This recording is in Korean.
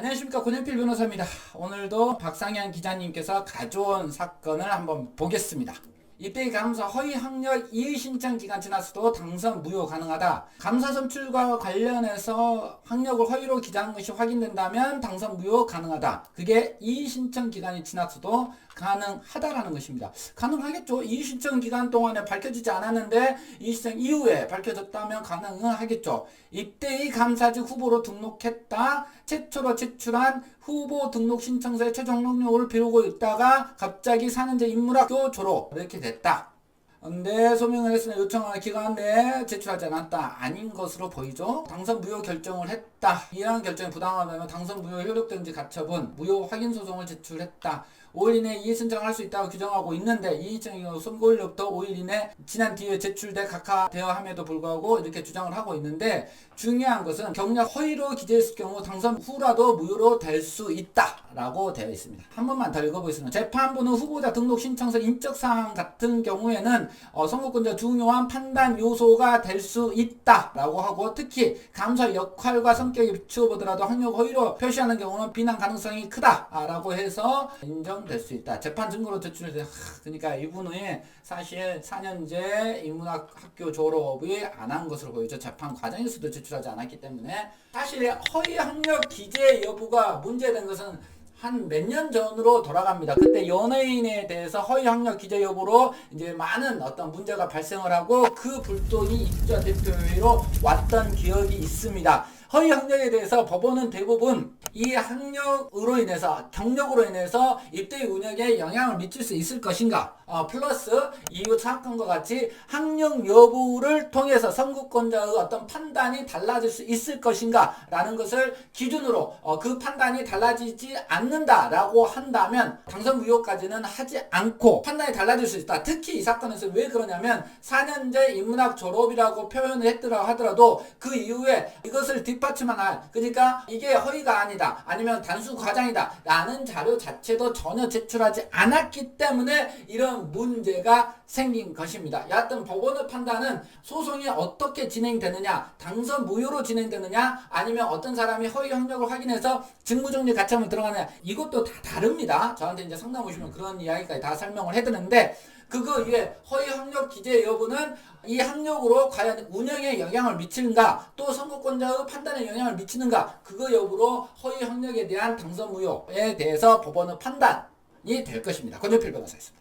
안녕하십니까 권현필 변호사입니다. 오늘도 박상현 기자님께서 가져온 사건을 한번 보겠습니다. 입대기 감사 허위 학력 이의 신청 기간 지났어도 당선 무효 가능하다. 감사 선출과 관련해서 학력을 허위로 기재한 것이 확인된다면 당선 무효 가능하다. 그게 이의 신청 기간이 지났어도 가능하다라는 것입니다. 가능하겠죠. 이의 신청 기간 동안에 밝혀지지 않았는데 이의 신청 이후에 밝혀졌다면 가능하겠죠. 입대의 감사직 후보로 등록했다. 최초로 제출한 후보 등록 신청서에 최종 학력을 비우고 있다가 갑자기 4년제 인문학교 졸업 이렇게 됐 다. 근데 소명을 했으나 요청한 기간 내에 제출하지 않았다. 아닌 것으로 보이죠. 당선 무효 결정을 했다. 이러한 결정이 부당하다면 당선 무효 효력된지 가처분, 무효 확인 소송을 제출했다. 5일 이내 이의 신청을 할 수 있다고 규정하고 있는데 이의 신청이 선고일로부터 5일 이내 지난 뒤에 제출돼 각하되어 함에도 불구하고 이렇게 주장을 하고 있는데 중요한 것은 경력 허위로 기재했을 경우 당선 후라도 무효로 될 수 있다라고 되어 있습니다. 한 번만 더 읽어보겠습니다. 재판부는 후보자 등록 신청서 인적 사항 같은 경우에는 어, 선거권자 중요한 판단 요소가 될 수 있다라고 하고 특히 감사 역할과 성격에 비추어 보더라도 학력 허위로 표시하는 경우는 비난 가능성이 크다라고 해서 인정될 수 있다. 재판 증거로 제출돼. 그러니까 이분은 사실 4년제 인문학 학교 졸업이 안 한 것으로 보이죠. 재판 과정에서도 제출하지 않았기 때문에 사실 허위 학력 기재 여부가 문제된 것은 한 몇 년 전으로 돌아갑니다. 그때 연예인에 대해서 허위 학력 기재 여부로 이제 많은 어떤 문제가 발생을 하고 그 불똥이 입자 대표로 왔던 기억이 있습니다. 허위 학력에 대해서 법원은 대부분 이 학력으로 인해서 경력으로 인해서 입대 운영에 영향을 미칠 수 있을 것인가 어, 플러스 이후 사건과 같이 학력 여부를 통해서 선거권자의 어떤 판단이 달라질 수 있을 것인가 라는 것을 기준으로 어, 그 판단이 달라지지 않는다라고 한다면 당선 무효까지는 하지 않고 판단이 달라질 수 있다. 특히 이 사건에서 왜 그러냐면 4년제 인문학 졸업이라고 표현을 했더라 하더라도 그 이후에 이것을 뒷 받침할 그러니까 이게 허위가 아니다 아니면 단수 과장이다 라는 자료 자체도 전혀 제출하지 않았기 때문에 이런 문제가 생긴 것입니다. 여하튼 법원의 판단은 소송이 어떻게 진행되느냐 당선 무효로 진행되느냐 아니면 어떤 사람이 허위 학력을 확인해서 직무정지 가처분 들어가느냐 이것도 다 다릅니다. 저한테 이제 상담 오시면 그런 이야기까지 다 설명을 해드는데 그거 위에 허위 학력 기재 여부는 이 학력으로 과연 운영에 영향을 미치는가 또 선거권자의 판단에 영향을 미치는가 그거 여부로 허위 학력에 대한 당선 무효에 대해서 법원의 판단이 될 것입니다. 권정필 변호사였습니다.